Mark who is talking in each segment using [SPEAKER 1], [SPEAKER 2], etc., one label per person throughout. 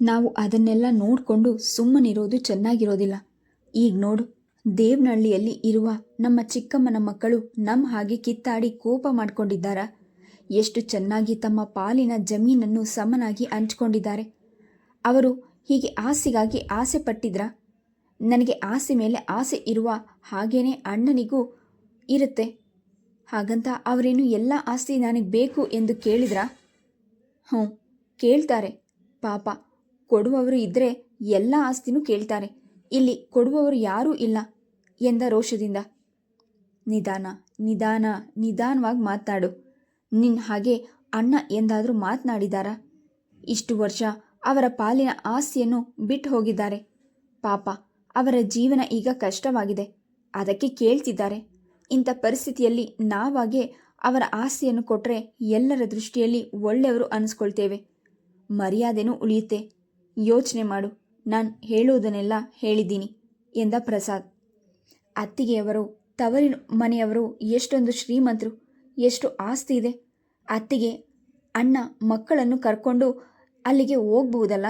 [SPEAKER 1] ನಾವು ಅದನ್ನೆಲ್ಲ ನೋಡಿಕೊಂಡು ಸುಮ್ಮನಿರೋದು ಚೆನ್ನಾಗಿರೋದಿಲ್ಲ. ಈಗ ನೋಡು, ದೇವನಹಳ್ಳಿಯಲ್ಲಿ ಇರುವ ನಮ್ಮ ಚಿಕ್ಕಮ್ಮನ ಮಕ್ಕಳು ನಮ್ಮ ಹಾಗೆ ಕಿತ್ತಾಡಿ ಕೋಪ ಮಾಡಿಕೊಂಡಿದ್ದಾರಾ? ಎಷ್ಟು ಚೆನ್ನಾಗಿ ತಮ್ಮ ಪಾಲಿನ ಜಮೀನನ್ನು ಸಮನಾಗಿ ಹಂಚ್ಕೊಂಡಿದ್ದಾರೆ. ಅವರು ಹೀಗೆ ಆಸೆಗಾಗಿ ಆಸೆ ಪಟ್ಟಿದ್ರಾ? ನನಗೆ ಆಸೆ ಮೇಲೆ ಆಸೆ ಇರುವ ಹಾಗೇನೆ ಅಣ್ಣನಿಗೂ ಇರುತ್ತೆ. ಹಾಗಂತ ಅವರೇನು ಎಲ್ಲ ಆಸ್ತಿ ನನಗೆ ಬೇಕು ಎಂದು ಕೇಳಿದ್ರಾ? ಹ್ಞೂ ಕೇಳ್ತಾರೆ. ಪಾಪ, ಕೊಡುವವರು ಇದ್ದರೆ ಎಲ್ಲ ಆಸ್ತಿನೂ ಕೇಳ್ತಾರೆ. ಇಲ್ಲಿ ಕೊಡುವವರು ಯಾರೂ ಇಲ್ಲ ಎಂದ ರೋಷದಿಂದ. ನಿಧಾನ ನಿಧಾನ, ನಿಧಾನವಾಗಿ ಮಾತನಾಡು ನಿನ್ನ ಹಾಗೆ ಅಣ್ಣ ಎಂದಾದರೂ ಮಾತನಾಡಿದಾರಾ? ಇಷ್ಟು ವರ್ಷ ಅವರ ಪಾಲಿನ ಆಸ್ತಿಯನ್ನು ಬಿಟ್ಟು ಹೋಗಿದ್ದಾರೆ. ಪಾಪ, ಅವರ ಜೀವನ ಈಗ ಕಷ್ಟವಾಗಿದೆ. ಅದಕ್ಕೆ ಕೇಳ್ತಿದ್ದಾರೆ. ಇಂಥ ಪರಿಸ್ಥಿತಿಯಲ್ಲಿ ನಾವಾಗೆ ಅವರ ಆಸ್ತಿಯನ್ನು ಕೊಟ್ಟರೆ ಎಲ್ಲರ ದೃಷ್ಟಿಯಲ್ಲಿ ಒಳ್ಳೆಯವರು ಅನಿಸ್ಕೊಳ್ತೇವೆ. ಮರ್ಯಾದೆನೂ ಉಳಿಯುತ್ತೆ. ಯೋಚನೆ ಮಾಡು. ನಾನು ಹೇಳುವುದನ್ನೆಲ್ಲ ಹೇಳಿದ್ದೀನಿ, ಎಂದ ಪ್ರಸಾದ್. ಅತ್ತಿಗೆಯವರು, ತವರಿನ ಮನೆಯವರು ಎಷ್ಟೊಂದು ಶ್ರೀಮಂತರು, ಎಷ್ಟು ಆಸ್ತಿ ಇದೆ. ಅತ್ತಿಗೆ ಅಣ್ಣ ಮಕ್ಕಳನ್ನು ಕರ್ಕೊಂಡು ಅಲ್ಲಿಗೆ ಹೋಗ್ಬಹುದಲ್ಲ?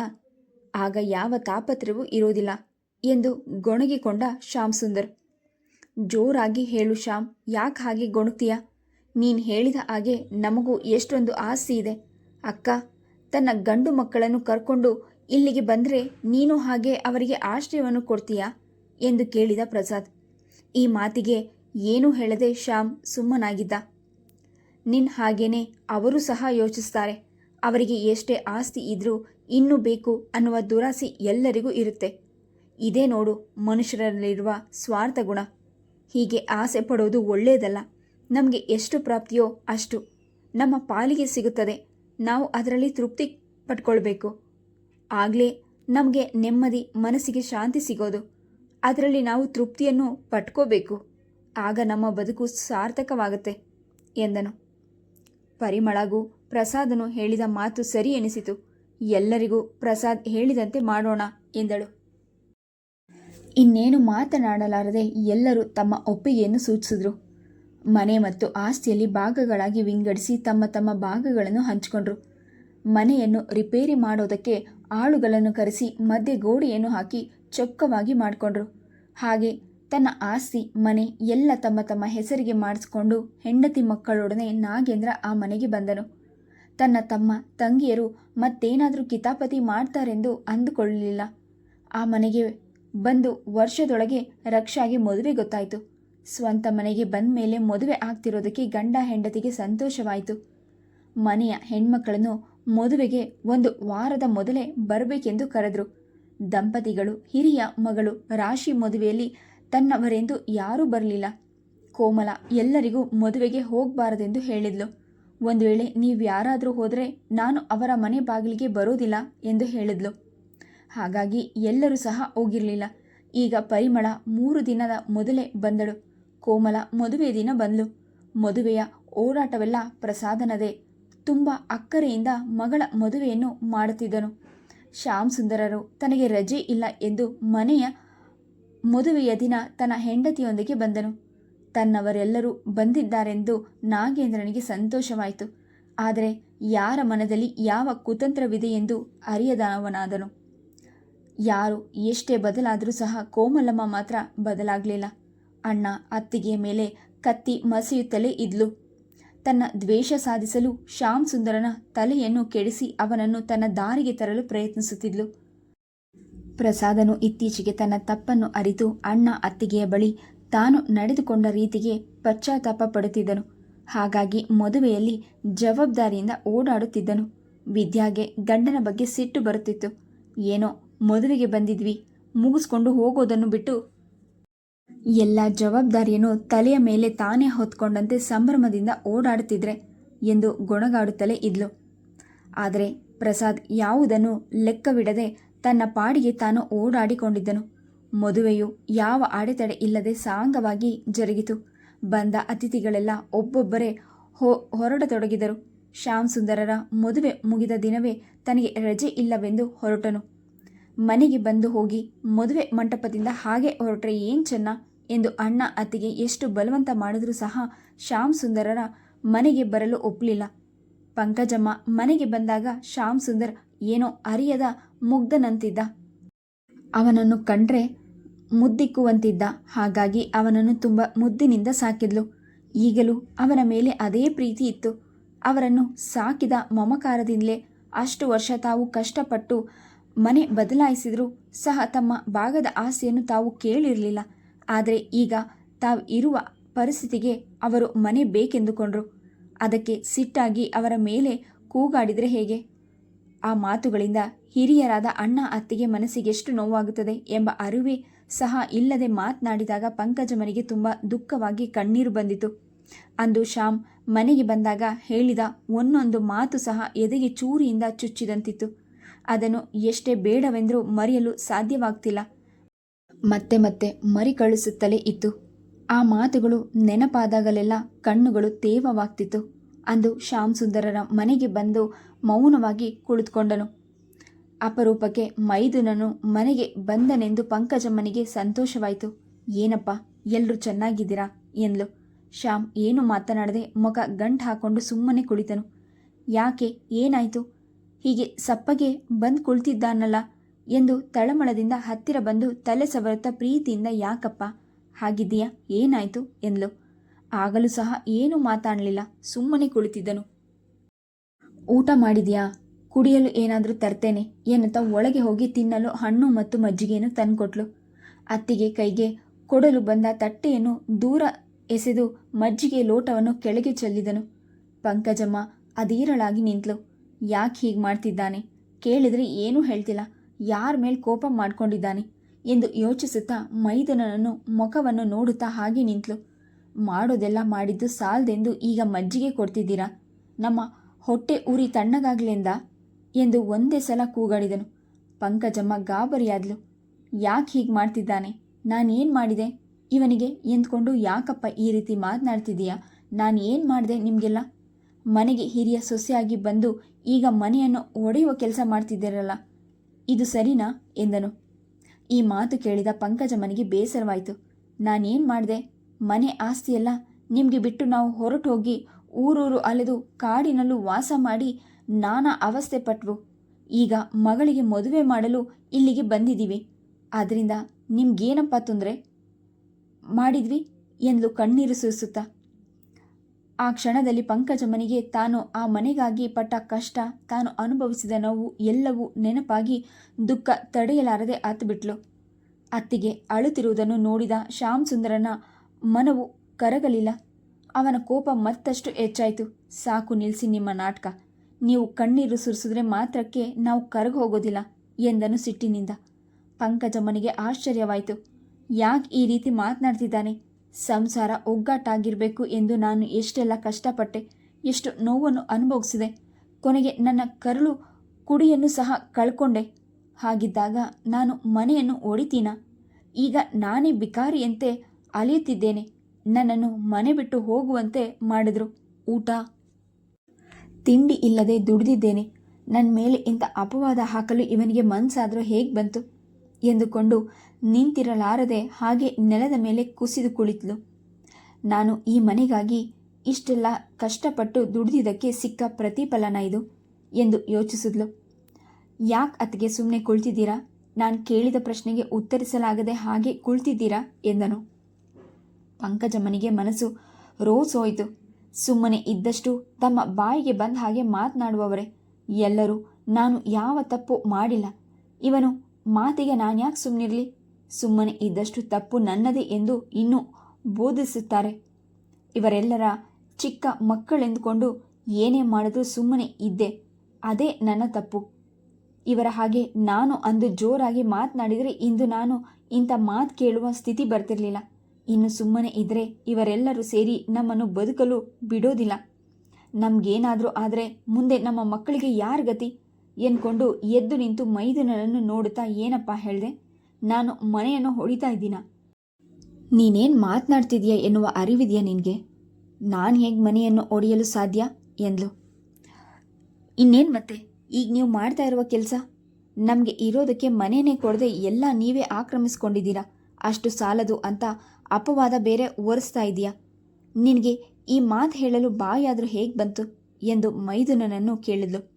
[SPEAKER 1] ಆಗ ಯಾವ ತಾಪತ್ರವೂ ಇರೋದಿಲ್ಲ, ಎಂದು ಗೊಣಗಿಕೊಂಡ ಶ್ಯಾಮ್ ಸುಂದರ್. ಜೋರಾಗಿ ಹೇಳು ಶ್ಯಾಮ್, ಯಾಕೆ ಹಾಗೆ ಗೊಣಗ್ತೀಯ? ನೀನು ಹೇಳಿದ ಹಾಗೆ ನಮಗೂ ಎಷ್ಟೊಂದು ಆಸ್ತಿ ಇದೆ. ಅಕ್ಕ ತನ್ನ ಗಂಡು ಮಕ್ಕಳನ್ನು ಕರ್ಕೊಂಡು ಇಲ್ಲಿಗೆ ಬಂದರೆ ನೀನು ಹಾಗೆ ಅವರಿಗೆ ಆಶ್ರಯವನ್ನು ಕೊಡ್ತೀಯಾ? ಎಂದು ಕೇಳಿದ ಪ್ರಸಾದ್. ಈ ಮಾತಿಗೆ ಏನೂ ಹೇಳದೆ ಶ್ಯಾಮ್ ಸುಮ್ಮನಾಗಿದ್ದ. ನಿನ್ ಹಾಗೇನೆ ಅವರು ಸಹ ಯೋಚಿಸ್ತಾರೆ. ಅವರಿಗೆ ಎಷ್ಟೇ ಆಸ್ತಿ ಇದ್ರೂ ಇನ್ನೂ ಬೇಕು ಅನ್ನುವ ದುರಾಸೆ ಎಲ್ಲರಿಗೂ ಇರುತ್ತೆ. ಇದೇ ನೋಡು ಮನುಷ್ಯರಲ್ಲಿರುವ ಸ್ವಾರ್ಥ ಗುಣ. ಹೀಗೆ ಆಸೆ ಪಡೋದು ಒಳ್ಳೆಯದಲ್ಲ ನಮಗೆ ಎಷ್ಟು ಪ್ರಾಪ್ತಿಯೋ ಅಷ್ಟು. ನಮ್ಮ ಪಾಲಿಗೆ ಸಿಗುತ್ತದೆ. ನಾವು ಅದರಲ್ಲಿ ತೃಪ್ತಿ ಪಟ್ಕೊಳ್ಬೇಕು. ಆಗಲೇ ನಮಗೆ ನೆಮ್ಮದಿ, ಮನಸ್ಸಿಗೆ ಶಾಂತಿ ಸಿಗೋದು. ಅದರಲ್ಲಿ ನಾವು ತೃಪ್ತಿಯನ್ನು ಪಟ್ಕೋಬೇಕು. ಆಗ ನಮ್ಮ ಬದುಕು ಸಾರ್ಥಕವಾಗುತ್ತೆ, ಎಂದನು. ಪರಿಮಳಗೂ ಪ್ರಸಾದನು ಹೇಳಿದ ಮಾತು ಸರಿ ಎನಿಸಿತು. ಎಲ್ಲರಿಗೂ ಪ್ರಸಾದ್ ಹೇಳಿದಂತೆ ಮಾಡೋಣ, ಎಂದಳು. ಇನ್ನೇನು ಮಾತನಾಡಲಾರದೆ ಎಲ್ಲರೂ ತಮ್ಮ ಒಪ್ಪಿಗೆಯನ್ನು ಸೂಚಿಸಿದ್ರು. ಮನೆ ಮತ್ತು ಆಸ್ತಿಯಲ್ಲಿ ಭಾಗಗಳಾಗಿ ವಿಂಗಡಿಸಿ ತಮ್ಮ ತಮ್ಮ ಭಾಗಗಳನ್ನು ಹಂಚಿಕೊಂಡ್ರು. ಮನೆಯನ್ನು ರಿಪೇರಿ ಮಾಡೋದಕ್ಕೆ ಆಳುಗಳನ್ನು ಕರೆಸಿ ಮಧ್ಯೆ ಗೋಡೆಯನ್ನು ಹಾಕಿ ಚೊಕ್ಕವಾಗಿ ಮಾಡಿಕೊಂಡ್ರು. ಹಾಗೆ ತನ್ನ ಆಸ್ತಿ, ಮನೆ ಎಲ್ಲ ತಮ್ಮ ತಮ್ಮ ಹೆಸರಿಗೆ ಮಾಡಿಸ್ಕೊಂಡು ಹೆಂಡತಿ ಮಕ್ಕಳೊಡನೆ ನಾಗೇಂದ್ರ ಆ ಮನೆಗೆ ಬಂದನು. ತನ್ನ ತಮ್ಮ ತಂಗಿಯರು ಮತ್ತೇನಾದರೂ ಕಿತಾಪತಿ ಮಾಡ್ತಾರೆಂದು ಅಂದುಕೊಳ್ಳಲಿಲ್ಲ. ಆ ಮನೆಗೆ ಬಂದು ವರ್ಷದೊಳಗೆ ರಕ್ಷಾಗೆ ಮದುವೆ ಗೊತ್ತಾಯಿತು. ಸ್ವಂತ ಮನೆಗೆ ಬಂದ ಮೇಲೆ ಮದುವೆ ಆಗ್ತಿರೋದಕ್ಕೆ ಗಂಡ ಹೆಂಡತಿಗೆ ಸಂತೋಷವಾಯಿತು. ಮನೆಯ ಹೆಣ್ಮಕ್ಕಳನ್ನು ಮದುವೆಗೆ ಒಂದು ವಾರದ ಮೊದಲೇ ಬರಬೇಕೆಂದು ಕರೆದ್ರು. ದಂಪತಿಗಳು, ಹಿರಿಯ ಮಗಳು ರಾಶಿ ಮದುವೆಯಲ್ಲಿ ತನ್ನವರೆಂದು ಯಾರೂ ಬರಲಿಲ್ಲ. ಕೋಮಲ ಎಲ್ಲರಿಗೂ ಮದುವೆಗೆ ಹೋಗಬಾರದೆಂದು ಹೇಳಿದ್ಲು. ಒಂದು ವೇಳೆ ನೀವು ಯಾರಾದರೂ ಹೋದರೆ ನಾನು ಅವರ ಮನೆ ಬಾಗಿಲಿಗೆ ಬರೋದಿಲ್ಲ ಎಂದು ಹೇಳಿದ್ಲು. ಹಾಗಾಗಿ ಎಲ್ಲರೂ ಸಹ ಹೋಗಿರಲಿಲ್ಲ. ಈಗ ಪರಿಮಳ ಮೂರು ದಿನದ ಮೊದಲೇ ಬಂದಳು. ಕೋಮಲ ಮದುವೆ ದಿನ ಬಂದ್ಲು. ಮದುವೆಯ ಓಡಾಟವೆಲ್ಲ ಪ್ರಸಾದನದೇ. ತುಂಬ ಅಕ್ಕರೆಯಿಂದ ಮಗಳ ಮದುವೆಯನ್ನು ಮಾಡುತ್ತಿದ್ದನು. ಶ್ಯಾಮ್ ಸುಂದರರು ತನಗೆ ರಜೆ ಇಲ್ಲ ಎಂದು ಮನೆಯ ಮದುವೆಯ ದಿನ ತನ್ನ ಹೆಂಡತಿಯೊಂದಿಗೆ ಬಂದನು. ತನ್ನವರೆಲ್ಲರೂ ಬಂದಿದ್ದಾರೆಂದು ನಾಗೇಂದ್ರನಿಗೆ ಸಂತೋಷವಾಯಿತು. ಆದರೆ ಯಾರ ಮನದಲ್ಲಿ ಯಾವ ಕುತಂತ್ರವಿದೆ ಎಂದು ಅರಿಯದವನಾದನು. ಯಾರು ಎಷ್ಟೇ ಬದಲಾದರೂ ಸಹ ಕೋಮಲಮ್ಮ ಮಾತ್ರ ಬದಲಾಗಲಿಲ್ಲ. ಅಣ್ಣ ಅತ್ತಿಗೆಯ ಮೇಲೆ ಕತ್ತಿ ಮಸಿಯುತ್ತಲೇ ಇದ್ಲು. ತನ್ನ ದ್ವೇಷ ಸಾಧಿಸಲು ಶ್ಯಾಮ್ ಸುಂದರನ ತಲೆಯನ್ನು ಕೆಡಿಸಿ ಅವನನ್ನು ತನ್ನ ದಾರಿಗೆ ತರಲು ಪ್ರಯತ್ನಿಸುತ್ತಿದ್ಲು. ಪ್ರಸಾದನು ಇತ್ತೀಚೆಗೆ ತನ್ನ ತಪ್ಪನ್ನು ಅರಿತು ಅಣ್ಣ ಅತ್ತಿಗೆಯ ಬಳಿ ತಾನು ನಡೆದುಕೊಂಡ ರೀತಿಗೆ ಪಶ್ಚಾತ್ತಾಪ ಪಡುತ್ತಿದ್ದನು. ಹಾಗಾಗಿ ಮದುವೆಯಲ್ಲಿ ಜವಾಬ್ದಾರಿಯಿಂದ ಓಡಾಡುತ್ತಿದ್ದನು. ವಿದ್ಯಾಗೆ ಗಂಡನ ಬಗ್ಗೆ ಸಿಟ್ಟು ಬರುತ್ತಿತ್ತು. ಏನೋ ಮದುವೆಗೆ ಬಂದಿದ್ವಿ, ಮುಗಿಸ್ಕೊಂಡು ಹೋಗೋದನ್ನು ಬಿಟ್ಟು ಎಲ್ಲ ಜವಾಬ್ದಾರಿಯನ್ನು ತಲೆಯ ಮೇಲೆ ತಾನೇ ಹೊತ್ಕೊಂಡಂತೆ ಸಂಭ್ರಮದಿಂದ ಓಡಾಡುತ್ತಿದ್ರೆ ಎಂದು ಗೊಣಗಾಡುತ್ತಲೇ ಇದ್ಲು. ಆದರೆ ಪ್ರಸಾದ್ ಯಾವುದನ್ನು ಲೆಕ್ಕವಿಡದೆ ತನ್ನ ಪಾಡಿಗೆ ತಾನು ಓಡಾಡಿಕೊಂಡಿದ್ದನು. ಮದುವೆಯು ಯಾವ ಅಡೆತಡೆ ಇಲ್ಲದೆ ಸಾಂಗವಾಗಿ ಜರುಗಿತು. ಬಂದ ಅತಿಥಿಗಳೆಲ್ಲ ಒಬ್ಬೊಬ್ಬರೇ ಹೊ, ಹೊರಡತೊಡಗಿದರು. ಶ್ಯಾಮ್ ಸುಂದರರ ಮದುವೆ ಮುಗಿದ ದಿನವೇ ತನಗೆ ರಜೆ ಇಲ್ಲವೆಂದು ಹೊರಟನು. ಮನೆಗೆ ಬಂದು ಹೋಗಿ ಮದುವೆ ಮಂಟಪದಿಂದ ಹಾಗೆ ಹೊರಟ್ರೆ ಏನು ಚೆನ್ನ? ಎಂದು ಅಣ್ಣ ಅತ್ತಿಗೆ ಎಷ್ಟು ಬಲವಂತ ಮಾಡಿದರೂ ಸಹ ಶ್ಯಾಮ್ ಸುಂದರರ ಮನೆಗೆ ಬರಲು ಒಪ್ಪಲಿಲ್ಲ ಪಂಕಜಮ್ಮ ಮನೆಗೆ ಬಂದಾಗ ಶ್ಯಾಮ್ ಸುಂದರ್ ಏನೋ ಅರಿಯದ ಮುಗ್ಧನಂತಿದ್ದ. ಅವನನ್ನು ಕಂಡ್ರೆ ಮುದ್ದಿಕ್ಕುವಂತಿದ್ದ. ಹಾಗಾಗಿ ಅವನನ್ನು ತುಂಬ ಮುದ್ದಿನಿಂದ ಸಾಕಿದ್ಲು. ಈಗಲೂ ಅವನ ಮೇಲೆ ಅದೇ ಪ್ರೀತಿ ಇತ್ತು. ಅವರನ್ನು ಸಾಕಿದ ಮಮಕಾರದಿಂದಲೇ ಅಷ್ಟು ವರ್ಷ ತಾವು ಕಷ್ಟಪಟ್ಟು ಮನೆ ಬದಲಾಯಿಸಿದರೂ ಸಹ ತಮ್ಮ ಭಾಗದ ಆಸೆಯನ್ನು ತಾವು ಕೇಳಿರಲಿಲ್ಲ. ಆದರೆ ಈಗ ತಾವು ಇರುವ ಪರಿಸ್ಥಿತಿಗೆ ಅವರು ಮನೆ ಬೇಕೆಂದುಕೊಂಡರು. ಅದಕ್ಕೆ ಸಿಟ್ಟಾಗಿ ಅವರ ಮೇಲೆ ಕೂಗಾಡಿದರೆ ಹೇಗೆ? ಆ ಮಾತುಗಳಿಂದ ಹಿರಿಯರಾದ ಅಣ್ಣ ಅತ್ತಿಗೆ ಮನಸ್ಸಿಗೆ ಎಷ್ಟು ನೋವಾಗುತ್ತದೆ ಎಂಬ ಅರಿವೇ ಸಹ ಇಲ್ಲದೆ ಮಾತನಾಡಿದಾಗ ಪಂಕಜಮನಿಗೆ ತುಂಬ ದುಃಖವಾಗಿ ಕಣ್ಣೀರು ಬಂದಿತು. ಅಂದು ಶ್ಯಾಮ್ ಮನೆಗೆ ಬಂದಾಗ ಹೇಳಿದ ಒಂದೊಂದು ಮಾತು ಸಹ ಎದೆಗೆ ಚೂರಿಯಿಂದ ಚುಚ್ಚಿದಂತಿತ್ತು. ಅದನ್ನು ಎಷ್ಟೇ ಬೇಡವೆಂದರೂ ಮರೆಯಲು ಸಾಧ್ಯವಾಗ್ತಿಲ್ಲ. ಮತ್ತೆ ಮತ್ತೆ ಮರಿ ಕಳಿಸುತ್ತಲೇ ಇತ್ತು. ಆ ಮಾತುಗಳು ನೆನಪಾದಾಗಲೆಲ್ಲ ಕಣ್ಣುಗಳು ತೇವವಾಗ್ತಿತ್ತು. ಅಂದು ಶ್ಯಾಮ್ ಸುಂದರರ ಮನೆಗೆ ಬಂದು ಮೌನವಾಗಿ ಕುಳಿತುಕೊಂಡನು. ಅಪರೂಪಕ್ಕೆ ಮೈದುನನು ಮನೆಗೆ ಬಂದನೆಂದು ಪಂಕಜಮ್ಮನಿಗೆ ಸಂತೋಷವಾಯಿತು. ಏನಪ್ಪ ಎಲ್ಲರೂ ಚೆನ್ನಾಗಿದ್ದೀರಾ? ಎಂದ್ಲು. ಶ್ಯಾಮ್ ಏನು ಮಾತನಾಡದೆ ಮುಖ ಗಂಟು ಹಾಕೊಂಡು ಸುಮ್ಮನೆ ಕುಳಿತನು. ಯಾಕೆ, ಏನಾಯಿತು? ಹೀಗೆ ಸಪ್ಪಗೆ ಬಂದು ಕುಳಿತಿದ್ದಾನಲ್ಲ ಎಂದು ತಳಮಳದಿಂದ ಹತ್ತಿರ ಬಂದು ತಲೆ ಸವರುತ್ತಾ ಪ್ರೀತಿಯಿಂದ, ಯಾಕಪ್ಪ, ಹಾಗಿದ್ದೀಯಾ? ಏನಾಯಿತು? ಎಂದ್ಲು. ಆಗಲೂ ಸಹ ಏನೂ ಮಾತಾಡಲಿಲ್ಲ. ಸುಮ್ಮನೆ ಕುಳಿತಿದ್ದನು. ಊಟ ಮಾಡಿದ್ಯಾ? ಕುಡಿಯಲು ಏನಾದರೂ ತರ್ತೇನೆ ಎನ್ನುತ್ತಾ ಒಳಗೆ ಹೋಗಿ ತಿನ್ನಲು ಹಣ್ಣು ಮತ್ತು ಮಜ್ಜಿಗೆಯನ್ನು ತಂದುಕೊಟ್ಲು. ಅತ್ತಿಗೆ ಕೈಗೆ ಕೊಡಲು ಬಂದ ತಟ್ಟೆಯನ್ನು ದೂರ ಎಸೆದು ಮಜ್ಜಿಗೆ ಲೋಟವನ್ನು ಕೆಳಗೆ ಚೆಲ್ಲಿದನು. ಪಂಕಜಮ್ಮ ಅಧೀರಳಾಗಿ ನಿಂತಳು ಯಾಕೆ ಹೀಗೆ ಮಾಡ್ತಿದ್ದಾನೆ? ಕೇಳಿದರೆ ಏನೂ ಹೇಳ್ತಿಲ್ಲ. ಯಾರ ಮೇಲೆ ಕೋಪ ಮಾಡಿಕೊಂಡಿದ್ದಾನೆ? ಎಂದು ಯೋಚಿಸುತ್ತಾ ಮೈದನನನ್ನು ಮುಖವನ್ನು ನೋಡುತ್ತಾ ಹಾಗೆ ನಿಂತಳು ಮಾಡೋದೆಲ್ಲ ಮಾಡಿದ್ದು ಸಾಲದೆಂದು ಈಗ ಮಜ್ಜಿಗೆ ಕೊಡ್ತಿದ್ದೀರಾ? ನಮ್ಮ ಹೊಟ್ಟೆ ಉರಿ ತಣ್ಣಗಾಗ್ಲೆಂದ? ಎಂದು ಒಂದೇ ಸಲ ಕೂಗಾಡಿದನು. ಪಂಕಜಮ್ಮ ಗಾಬರಿಯಾದ್ಲು. ಯಾಕೆ ಹೀಗೆ ಮಾಡ್ತಿದ್ದಾನೆ? ನಾನೇನು ಮಾಡಿದೆ? ಇವನಿಗೆ ಎಂದ್ಕೊಂಡು ಯಾಕಪ್ಪ ಈ ರೀತಿ ಮಾತನಾಡ್ತಿದ್ದೀಯಾ? ನಾನು ಏನು ಮಾಡಿದೆ ನಿಮಗೆಲ್ಲ? ಮನೆಗೆ ಹಿರಿಯ ಸೊಸೆಯಾಗಿ ಬಂದು ಈಗ ಮನೆಯನ್ನು ಒಡೆಯುವ ಕೆಲಸ ಮಾಡ್ತಿದ್ದೀರಲ್ಲ, ಇದು ಸರಿನಾ? ಎಂದನು. ಈ ಮಾತು ಕೇಳಿದ ಪಂಕಜ ಮನೆಗೆ ಬೇಸರವಾಯಿತು. ನಾನೇನು ಮಾಡಿದೆ? ಮನೆ ಆಸ್ತಿಯೆಲ್ಲ, ನಿಮಗೆ ಬಿಟ್ಟು ನಾವು ಹೊರಟು ಹೋಗಿ ಊರೂರು ಅಲೆದು ಕಾಡಿನಲ್ಲೂ ವಾಸ ಮಾಡಿ ನಾನಾ ಅವಸ್ಥೆ ಪಟ್ವು. ಈಗ ಮಗಳಿಗೆ ಮದುವೆ ಮಾಡಲು ಇಲ್ಲಿಗೆ ಬಂದಿದ್ದೀವಿ. ಆದ್ದರಿಂದ ನಿಮ್ಗೇನಪ್ಪ ತೊಂದರೆ? ಮಾಡಿದ್ವಿ? ಎಂದು ಕಣ್ಣೀರು ಸುರಿಸುತ್ತಾ ಆ ಕ್ಷಣದಲ್ಲಿ ಪಂಕಜಮ್ಮನಿಗೆ ತಾನು ಆ ಮನೆಗಾಗಿ ಪಟ್ಟ ಕಷ್ಟ, ತಾನು ಅನುಭವಿಸಿದ ನೋವು ಎಲ್ಲವೂ ನೆನಪಾಗಿ ದುಃಖ ತಡೆಯಲಾರದೆ ಆತುಬಿಟ್ಲು. ಅತ್ತಿಗೆ ಅಳುತ್ತಿರುವುದನ್ನು ನೋಡಿದ ಶ್ಯಾಮ್ ಸುಂದರನ ಮನವು ಕರಗಲಿಲ್ಲ. ಅವನ ಕೋಪ ಮತ್ತಷ್ಟು ಹೆಚ್ಚಾಯಿತು. ಸಾಕು ನಿಲ್ಲಿಸಿ ನಿಮ್ಮ ನಾಟಕ. ನೀವು ಕಣ್ಣೀರು ಸುರಿಸಿದ್ರೆ ಮಾತ್ರಕ್ಕೆ ನಾವು ಕರಗ ಹೋಗೋದಿಲ್ಲ ಎಂದನು ಸಿಟ್ಟಿನಿಂದ. ಪಂಕಜಮ್ಮನಿಗೆ ಆಶ್ಚರ್ಯವಾಯಿತು. ಯಾಕೆ ಈ ರೀತಿ ಮಾತನಾಡ್ತಿದ್ದಾನೆ? ಸಂಸಾರ ಒಗ್ಗಟ್ಟಾಗಿರಬೇಕು ಎಂದು ನಾನು ಎಷ್ಟೆಲ್ಲ ಕಷ್ಟಪಟ್ಟೆ, ಎಷ್ಟು ನೋವನ್ನು ಅನುಭವಿಸಿದೆ. ಕೊನೆಗೆ ನನ್ನ ಕರುಳು ಕುಡಿಯನ್ನು ಸಹ ಕಳ್ಕೊಂಡೆ. ಹಾಗಿದ್ದಾಗ ನಾನು ಮನೆಯನ್ನು ಒಡಿತೀನ? ಈಗ ನಾನೇ ಬಿಕಾರಿಯಂತೆ ಅಲಿಯುತ್ತಿದ್ದೇನೆ. ನನ್ನನ್ನು ಮನೆ ಬಿಟ್ಟು ಹೋಗುವಂತೆ ಮಾಡಿದ್ರು. ಊಟ. ತಿಂಡಿ ಇಲ್ಲದೆ ದುಡಿದಿದ್ದೇನೆ. ನನ್ನ ಮೇಲೆ ಇಂಥ ಅಪವಾದ ಹಾಕಲು ಇವನಿಗೆ ಮನಸ್ಸಾದರೂ ಹೇಗೆ ಬಂತು? ಎಂದುಕೊಂಡು ನಿಂತಿರಲಾರದೆ ಹಾಗೆ ನೆಲದ ಮೇಲೆ ಕುಸಿದು ಕುಳಿತಳು. ನಾನು ಈ ಮನೆಗಾಗಿ ಇಷ್ಟೆಲ್ಲ ಕಷ್ಟಪಟ್ಟು ದುಡಿದಿದ್ದಕ್ಕೆ ಸಿಕ್ಕ ಪ್ರತಿಫಲನ ಇದು ಎಂದು ಯೋಚಿಸಿದ್ಲು. ಯಾಕೆ ಅತ್ತಿಗೆ ಸುಮ್ಮನೆ ಕುಳಿತಿದ್ದೀರಾ? ನಾನು ಕೇಳಿದ ಪ್ರಶ್ನೆಗೆ ಉತ್ತರಿಸಲಾಗದೆ ಹಾಗೆ ಕುಳಿತಿದ್ದೀರಾ? ಎಂದನು. ಪಂಕಜಮ್ಮನಿಗೆ ಮನಸ್ಸು ರೋಸ್ ಹೋಯಿತು. ಸುಮ್ಮನೆ ಇದ್ದಷ್ಟು ತಮ್ಮ ಬಾಯಿಗೆ ಬಂದ ಹಾಗೆ ಮಾತನಾಡುವವರೇ. ಎಲ್ಲರೂ, ನಾನು ಯಾವ ತಪ್ಪು ಮಾಡಿಲ್ಲ. ಇವನು, ಮಾತಿಗೆ ನಾನು ಯಾಕೆ ಸುಮ್ಮನಿರಲಿ ಸುಮ್ಮನೆ ಇದ್ದಷ್ಟು ತಪ್ಪು ನನ್ನದೇ ಎಂದು ಇನ್ನೂ ಬೋಧಿಸುತ್ತಾರೆ. ಇವರೆಲ್ಲರ ಚಿಕ್ಕ ಮಕ್ಕಳೆಂದುಕೊಂಡು ಏನೇ ಮಾಡಿದ್ರೂ ಸುಮ್ಮನೆ ಇದ್ದೆ. ಅದೇ ನನ್ನ ತಪ್ಪು. ಇವರ ಹಾಗೆ ನಾನು ಅಂದು ಜೋರಾಗಿ ಮಾತನಾಡಿದರೆ ಇಂದು ನಾನು ಇಂಥ ಮಾತು ಕೇಳುವ ಸ್ಥಿತಿ ಬರ್ತಿರಲಿಲ್ಲ. ಇನ್ನು ಸುಮ್ಮನೆ ಇದ್ದರೆ ಇವರೆಲ್ಲರೂ ಸೇರಿ ನಮ್ಮನ್ನು ಬದುಕಲು ಬಿಡೋದಿಲ್ಲ. ನಮಗೇನಾದರೂ ಆದರೆ ಮುಂದೆ ನಮ್ಮ ಮಕ್ಕಳಿಗೆ ಯಾರ ಗತಿ? ಎನ್ಕೊಂಡು ಎದ್ದು ನಿಂತು ಮೈದುನರನ್ನು ನೋಡುತ್ತಾ ಏನಪ್ಪ ಹೇಳಿದೆ? ನಾನು ಮನೆಯನ್ನು ಹೊಡಿತಾ ಇದ್ದೀನ? ನೀನೇನು ಮಾತನಾಡ್ತಿದೀಯ ಎನ್ನುವ ಅರಿವಿದೆಯಾ ನಿನಗೆ? ನಾನು ಹೇಗೆ ಮನೆಯನ್ನು ಒಡೆಯಲು ಸಾಧ್ಯ? ಎಂದ್ಲು. ಇನ್ನೇನು ಮತ್ತೆ? ಈಗ ನೀವು ಮಾಡ್ತಾ ಇರುವ ಕೆಲಸ? ನಮಗೆ ಇರೋದಕ್ಕೆ ಮನೆಯೇ ಕೊಡದೆ ಎಲ್ಲ ನೀವೇ ಆಕ್ರಮಿಸ್ಕೊಂಡಿದ್ದೀರಾ? ಅಷ್ಟು ಸಾಲದು ಅಂತ ಅಪವಾದ ಬೇರೆ ಒರೆಸ್ತಾ ಇದೆಯಾ ನಿನಗೆ ಈ ಮಾತು ಹೇಳಲು ಬಾಯಾದರೂ ಹೇಗೆ ಬಂತು? ಎಂದು ಮೈದುನನನ್ನು ಕೇಳಿದ್ಲು.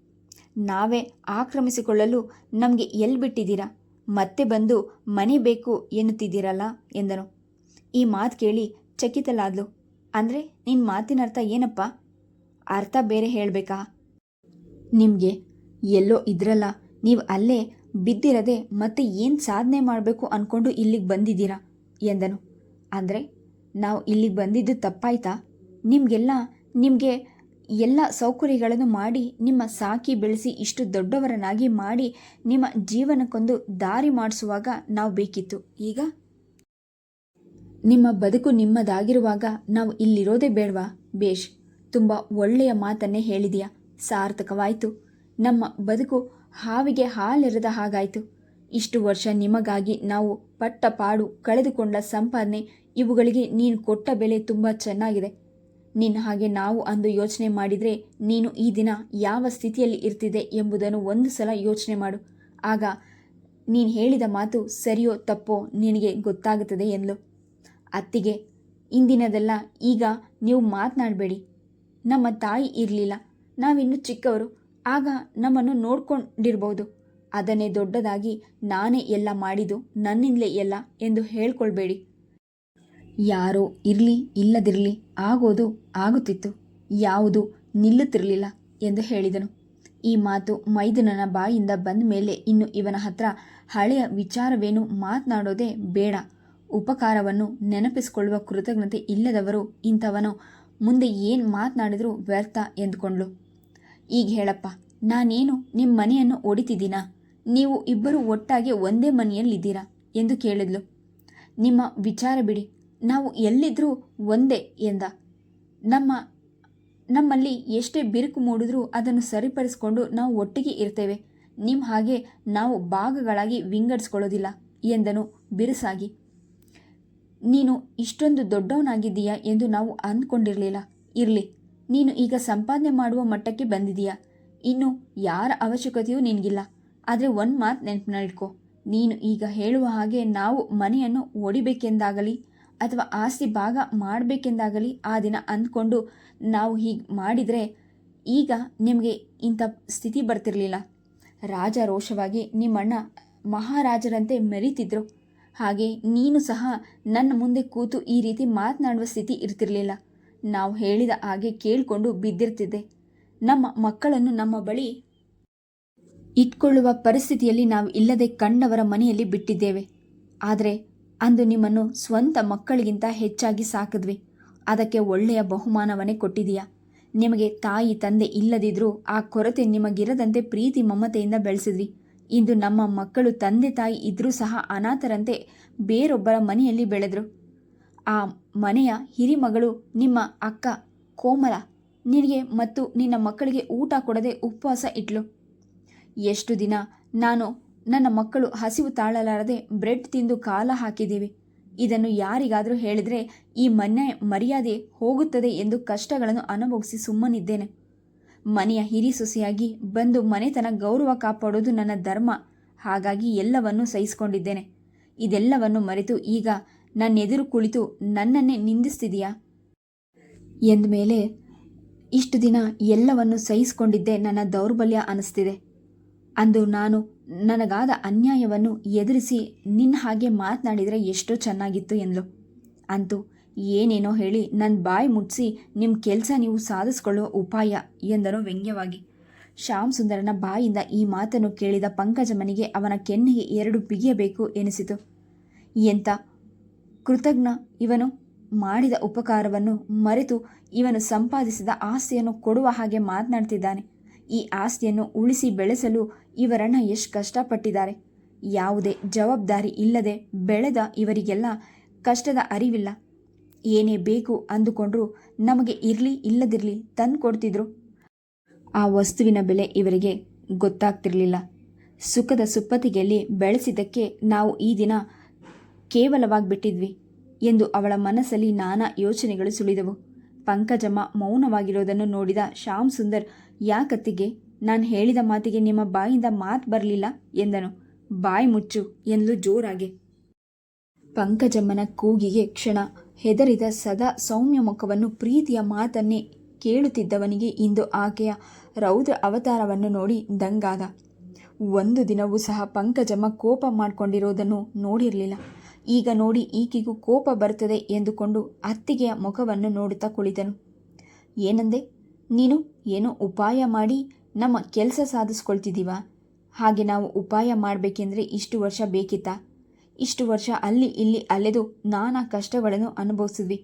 [SPEAKER 1] ನಾವೇ ಆಕ್ರಮಿಸಿಕೊಳ್ಳಲು ನಮಗೆ ಎಲ್ಲಿ ಬಿಟ್ಟಿದ್ದೀರಾ? ಮತ್ತೆ ಬಂದು ಮನೆ ಬೇಕು ಎನ್ನುತ್ತಿದ್ದೀರಲ್ಲ ಎಂದನು. ಈ ಮಾತು ಕೇಳಿ ಚಕಿತಲಾದ್ಲು ಅಂದರೆ ನಿನ್ನ ಮಾತಿನ ಅರ್ಥ ಏನಪ್ಪ? ಅರ್ಥ ಬೇರೆ ಹೇಳಬೇಕಾ? ನಿಮಗೆ ಎಲ್ಲೋ ಇದ್ರಲ್ಲ, ನೀವು ಅಲ್ಲೇ ಬಿದ್ದಿರದೆ ಮತ್ತೆ ಏನು ಸಾಧನೆ ಮಾಡಬೇಕು ಅಂದ್ಕೊಂಡು ಇಲ್ಲಿಗೆ ಬಂದಿದ್ದೀರಾ? ಎಂದನು. ಅಂದರೆ ನಾವು ಇಲ್ಲಿಗೆ ಬಂದಿದ್ದು ತಪ್ಪಾಯ್ತಾ? ನಿಮಗೆಲ್ಲ ನಿಮಗೆ ಎಲ್ಲ ಸೌಕರ್ಯಗಳನ್ನು ಮಾಡಿ, ನಿಮ್ಮ ಸಾಕಿ ಬೆಳೆಸಿ ಇಷ್ಟು ದೊಡ್ಡವರನ್ನಾಗಿ ಮಾಡಿ ನಿಮ್ಮ ಜೀವನಕ್ಕೊಂದು ದಾರಿ ಮಾಡಿಸುವಾಗ ನಾವು ಬೇಕಿತ್ತು. ಈಗ? ನಿಮ್ಮ ಬದುಕು ನಿಮ್ಮದಾಗಿರುವಾಗ ನಾವು ಇಲ್ಲಿರೋದೇ ಬೇಡವಾ? ಬೇಷ್, ತುಂಬ ಒಳ್ಳೆಯ ಮಾತನ್ನೇ ಹೇಳಿದೆಯಾ? ಸಾರ್ಥಕವಾಯಿತು. ನಮ್ಮ ಬದುಕು ಹಾವಿಗೆ ಹಾಲೆರೆದ ಹಾಗಾಯಿತು. ಇಷ್ಟು ವರ್ಷ ನಿಮಗಾಗಿ ನಾವು ಪಟ್ಟ ಪಾಡು ಕಳೆದುಕೊಂಡ ಸಂಪಾದನೆ ಇವುಗಳಿಗೆ ನೀನು ಕೊಟ್ಟ ಬೆಲೆ ತುಂಬ ಚೆನ್ನಾಗಿದೆ. ನಿನ್ನ ಹಾಗೆ ನಾವು ಅಂದು ಯೋಚನೆ ಮಾಡಿದರೆ ನೀನು ಈ ದಿನ ಯಾವ ಸ್ಥಿತಿಯಲ್ಲಿ ಇರ್ತಿದೆ ಎಂಬುದನ್ನು ಒಂದು ಸಲ ಯೋಚನೆ ಮಾಡು. ಆಗ ನೀನು ಹೇಳಿದ ಮಾತು ಸರಿಯೋ ತಪ್ಪೋ ನಿನಗೆ ಗೊತ್ತಾಗುತ್ತದೆ ಎಂದ್ಲು. ಅತ್ತಿಗೆ, ಇಂದಿನದೆಲ್ಲ, ಈಗ ನೀವು ಮಾತನಾಡಬೇಡಿ. ನಮ್ಮ ತಾಯಿ ಇರಲಿಲ್ಲ. ನಾವಿನ್ನು ಚಿಕ್ಕವರು. ಆಗ ನಮ್ಮನ್ನು ನೋಡ್ಕೊಂಡಿರ್ಬೋದು. ಅದನ್ನೇ ದೊಡ್ಡದಾಗಿ ನಾನೇ ಎಲ್ಲ ಮಾಡಿದ್ದು ನನ್ನಿಂದಲೇ ಎಲ್ಲ ಎಂದು ಹೇಳ್ಕೊಳ್ಬೇಡಿ. ಯಾರೋ ಇರಲಿ, ಇಲ್ಲದಿರಲಿ ಆಗೋದು ಆಗುತ್ತಿತ್ತು. ಯಾವುದು ನಿಲ್ಲುತ್ತಿರಲಿಲ್ಲ ಎಂದು ಹೇಳಿದನು. ಈ ಮಾತು ಮೈದನನ ಬಾಯಿಂದ ಬಂದ ಮೇಲೆ ಇನ್ನು ಇವನ ಹತ್ರ ಹಳೆಯ ವಿಚಾರವೇನು ಮಾತನಾಡೋದೇ ಬೇಡ. ಉಪಕಾರವನ್ನು ನೆನಪಿಸಿಕೊಳ್ಳುವ ಕೃತಜ್ಞತೆ ಇಲ್ಲದವರು ಇಂಥವನು ಮುಂದೆ ಏನು ಮಾತನಾಡಿದರೂ ವ್ಯರ್ಥ ಎಂದುಕೊಂಡ್ಳು ಈಗ ಹೇಳಪ್ಪ, ನಾನೇನು ನಿಮ್ಮ ಮನೆಯನ್ನು ಒಡಿತಿದ್ದೀನಾ? ನೀವು ಇಬ್ಬರು ಒಟ್ಟಾಗಿ ಒಂದೇ ಮನೆಯಲ್ಲಿದ್ದೀರಾ? ಎಂದು ಕೇಳಿದ್ಲು. ನಿಮ್ಮ ವಿಚಾರ ಬಿಡಿ ನಾವು ಎಲ್ಲಿದ್ದರೂ ಒಂದೇ ಎಂದ. ನಮ್ಮ, ನಮ್ಮಲ್ಲಿ ಎಷ್ಟೇ ಬಿರುಕು ಮೂಡಿದ್ರೂ ಅದನ್ನು ಸರಿಪಡಿಸಿಕೊಂಡು ನಾವು ಒಟ್ಟಿಗೆ ಇರ್ತೇವೆ. ನಿಮ್ಮ ಹಾಗೆ ನಾವು ಭಾಗಗಳಾಗಿ ವಿಂಗಡಿಸ್ಕೊಳ್ಳೋದಿಲ್ಲ ಎಂದನು ಬಿರುಸಾಗಿ. ನೀನು ಇಷ್ಟೊಂದು ದೊಡ್ಡವನಾಗಿದ್ದೀಯಾ ಎಂದು ನಾವು ಅಂದ್ಕೊಂಡಿರಲಿಲ್ಲ. ಇರಲಿ, ನೀನು ಈಗ ಸಂಪಾದನೆ ಮಾಡುವ ಮಟ್ಟಕ್ಕೆ ಬಂದಿದೀಯಾ ಇನ್ನು ಯಾರ ಅವಶ್ಯಕತೆಯೂ ನಿನಗಿಲ್ಲ. ಆದರೆ ಒಂದು ಮಾತು ನೆನಪಿನಲ್ಲಿಟ್ಕೋ. ನೀನು ಈಗ ಹೇಳುವ ಹಾಗೆ ನಾವು ಮನೆಯನ್ನು ಒಡಿಬೇಕೆಂದಾಗಲಿ ಅಥವಾ ಆಸ್ತಿ ಭಾಗ ಮಾಡಬೇಕೆಂದಾಗಲಿ ಆ ದಿನ ಅಂದ್ಕೊಂಡು ನಾವು ಹೀಗೆ ಮಾಡಿದರೆ ಈಗ ನಿಮಗೆ ಇಂಥ ಸ್ಥಿತಿ ಬರ್ತಿರಲಿಲ್ಲ. ರಾಜ ರೋಷವಾಗಿ ನಿಮ್ಮಣ್ಣ ಮಹಾರಾಜರಂತೆ ಮೆರೀತಿದ್ರು. ಹಾಗೆ ನೀನು ಸಹ ನನ್ನ ಮುಂದೆ ಕೂತು ಈ ರೀತಿ ಮಾತನಾಡುವ ಸ್ಥಿತಿ ಇರ್ತಿರಲಿಲ್ಲ. ನಾವು ಹೇಳಿದ ಹಾಗೆ ಕೇಳಿಕೊಂಡು ಬಿದ್ದಿರ್ತಿದ್ದೆ. ನಮ್ಮ ಮಕ್ಕಳನ್ನು ನಮ್ಮ ಬಳಿ ಇಟ್ಕೊಳ್ಳುವ ಪರಿಸ್ಥಿತಿಯಲ್ಲಿ ನಾವು ಇಲ್ಲದೆ ಕಂಡವರ ಮನೆಯಲ್ಲಿ ಬಿಟ್ಟಿದ್ದೇವೆ. ಆದರೆ ಅಂದು ನಿಮ್ಮನ್ನು ಸ್ವಂತ ಮಕ್ಕಳಿಗಿಂತ ಹೆಚ್ಚಾಗಿ ಸಾಕಿದ್ವಿ. ಅದಕ್ಕೆ ಒಳ್ಳೆಯ ಬಹುಮಾನವನ್ನೇ ಕೊಟ್ಟಿದೀಯಾ. ನಿಮಗೆ ತಾಯಿ ತಂದೆ ಇಲ್ಲದಿದ್ರೂ ಆ ಕೊರತೆ ನಿಮಗಿರದಂತೆ ಪ್ರೀತಿ ಮಮತೆಯಿಂದ ಬೆಳೆಸಿದ್ವಿ. ಇಂದು ನಮ್ಮ ಮಕ್ಕಳು ತಂದೆ ತಾಯಿ ಇದ್ದರೂ ಸಹ ಅನಾಥರಂತೆ ಬೇರೊಬ್ಬರ ಮನೆಯಲ್ಲಿ ಬೆಳೆದರು. ಆ ಮನೆಯ ಹಿರಿಮಗಳು ನಿಮ್ಮ ಅಕ್ಕ ಕೋಮಲ, ನಿನಗೆ ಮತ್ತು ನಿನ್ನ ಮಕ್ಕಳಿಗೆ ಊಟ ಕೊಡದೆ ಉಪವಾಸ ಇಟ್ಲು. ಎಷ್ಟು ದಿನ ನಾನು ನನ್ನ ಮಕ್ಕಳು ಹಸಿವು ತಾಳಲಾರದೆ ಬ್ರೆಡ್ ತಿಂದು ಕಾಲ ಹಾಕಿದ್ದೀವಿ. ಇದನ್ನು ಯಾರಿಗಾದರೂ ಹೇಳಿದರೆ ಈ ಮನೆ ಮರ್ಯಾದೆ ಹೋಗುತ್ತದೆ ಎಂದು ಕಷ್ಟಗಳನ್ನು ಅನುಭವಿಸಿ ಸುಮ್ಮನಿದ್ದೇನೆ. ಮನೆಯ ಹಿರಿ ಸೊಸೆಯಾಗಿ ಬಂದು ಮನೆತನ ಗೌರವ ಕಾಪಾಡೋದು ನನ್ನ ಧರ್ಮ. ಹಾಗಾಗಿ ಎಲ್ಲವನ್ನೂ ಸಹಿಸಿಕೊಂಡಿದ್ದೇನೆ. ಇದೆಲ್ಲವನ್ನು ಮರೆತು ಈಗ ನನ್ನೆದುರು ಕುಳಿತು ನನ್ನನ್ನೇ ನಿಂದಿಸ್ತಿದೀಯಾ? ಎಂದಮೇಲೆ ಇಷ್ಟು ದಿನ ಎಲ್ಲವನ್ನು ಸಹಿಸಿಕೊಂಡಿದ್ದೆ ನನ್ನ ದೌರ್ಬಲ್ಯ ಅನಿಸ್ತಿದೆ. ಅಂದು ನಾನು ನನಗಾದ ಅನ್ಯಾಯವನ್ನು ಎದುರಿಸಿ ನಿನ್ನ ಹಾಗೆ ಮಾತನಾಡಿದರೆ ಎಷ್ಟೋ ಚೆನ್ನಾಗಿತ್ತು ಎಂದ್ಲು. ಅಂತೂ ಏನೇನೋ ಹೇಳಿ ನನ್ನ ಬಾಯಿ ಮುಟ್ಟಿಸಿ ನಿಮ್ಮ ಕೆಲಸ ನೀವು ಸಾಧಿಸ್ಕೊಳ್ಳುವ ಉಪಾಯ ಎಂದನು ವ್ಯಂಗ್ಯವಾಗಿ. ಶ್ಯಾಮ್ ಸುಂದರನ ಬಾಯಿಂದ ಈ ಮಾತನ್ನು ಕೇಳಿದ ಪಂಕಜಮನಿಗೆ ಅವನ ಕೆನ್ನೆಗೆ ಎರಡು ಬಿಗಿಯಬೇಕು ಎನಿಸಿತು. ಎಂಥ ಕೃತಜ್ಞ ಇವನು? ಮಾಡಿದ ಉಪಕಾರವನ್ನು ಮರೆತು ಇವನು ಸಂಪಾದಿಸಿದ ಆಸ್ತಿಯನ್ನು ಕೊಡುವ ಹಾಗೆ ಮಾತನಾಡ್ತಿದ್ದಾನೆ. ಈ ಆಸ್ತಿಯನ್ನು ಉಳಿಸಿ ಬೆಳೆಸಲು ಇವರಣ್ಣ ಎಷ್ಟು ಕಷ್ಟಪಟ್ಟಿದ್ದಾರೆ. ಯಾವುದೇ ಜವಾಬ್ದಾರಿ ಇಲ್ಲದೆ ಬೆಳೆದ ಇವರಿಗೆಲ್ಲ ಕಷ್ಟದ ಅರಿವಿಲ್ಲ. ಏನೇ ಬೇಕು ಅಂದುಕೊಂಡ್ರೂ ನಮಗೆ ಇರಲಿ ಇಲ್ಲದಿರಲಿ ತಂದು ಕೊಡ್ತಿದ್ರು. ಆ ವಸ್ತುವಿನ ಬೆಲೆ ಇವರಿಗೆ ಗೊತ್ತಾಗ್ತಿರಲಿಲ್ಲ. ಸುಖದ ಸುಪ್ಪತ್ತಿಗೆಯಲ್ಲಿ ಬೆಳೆಸಿದ್ದಕ್ಕೆ ನಾವು ಈ ದಿನ ಕೇವಲವಾಗಿ ಬಿಟ್ಟಿದ್ವಿ ಎಂದು ಅವಳ ಮನಸ್ಸಲ್ಲಿ ನಾನಾ ಯೋಚನೆಗಳು ಸುಳಿದವು. ಪಂಕಜಮ್ಮ ಮೌನವಾಗಿರೋದನ್ನು ನೋಡಿದ ಶ್ಯಾಮ್ ಸುಂದರ್ ಯಾಕತ್ತಿಗೆ? ನಾನು ಹೇಳಿದ ಮಾತಿಗೆ ನಿಮ್ಮ ಬಾಯಿಂದ ಮಾತು ಬರಲಿಲ್ಲ ಎಂದನು. ಬಾಯಿ ಮುಚ್ಚು ಎಂದು ಜೋರಾಗಿ. ಪಂಕಜಮ್ಮನ ಕೂಗಿಗೆ ಕ್ಷಣ ಹೆದರಿದ ಸದಾ ಸೌಮ್ಯ ಮುಖವನ್ನು ಪ್ರೀತಿಯ ಮಾತನ್ನೇ ಕೇಳುತ್ತಿದ್ದವನಿಗೆ ಇಂದು ಆಕೆಯ ರೌದ್ರ ಅವತಾರವನ್ನು ನೋಡಿ ದಂಗಾದ. ಒಂದು ದಿನವೂ ಸಹ ಪಂಕಜಮ್ಮ ಕೋಪ ಮಾಡಿಕೊಂಡಿರೋದನ್ನು ನೋಡಿರಲಿಲ್ಲ. ಈಗ ನೋಡಿ ಈಕೆಗೂ ಕೋಪ ಬರುತ್ತದೆ ಎಂದುಕೊಂಡು ಅತ್ತಿಗೆಯ ಮುಖವನ್ನು ನೋಡುತ್ತಾ ಕುಳಿತನು. ಏನಂದೆ? ನೀನು ಏನೋ ಉಪಾಯ ಮಾಡಿ ನಮ್ಮ ಕೆಲಸ ಸಾಧಿಸ್ಕೊಳ್ತಿದ್ದೀವ? ಹಾಗೆ ನಾವು ಉಪಾಯ ಮಾಡಬೇಕೆಂದ್ರೆ ಇಷ್ಟು ವರ್ಷ ಬೇಕಿತ್ತಾ? ಇಷ್ಟು ವರ್ಷ ಅಲ್ಲಿ ಇಲ್ಲಿ ಅಲೆದು ನಾನಾ ಕಷ್ಟಗಳನ್ನು ಅನುಭವಿಸಿದ್ವಿ.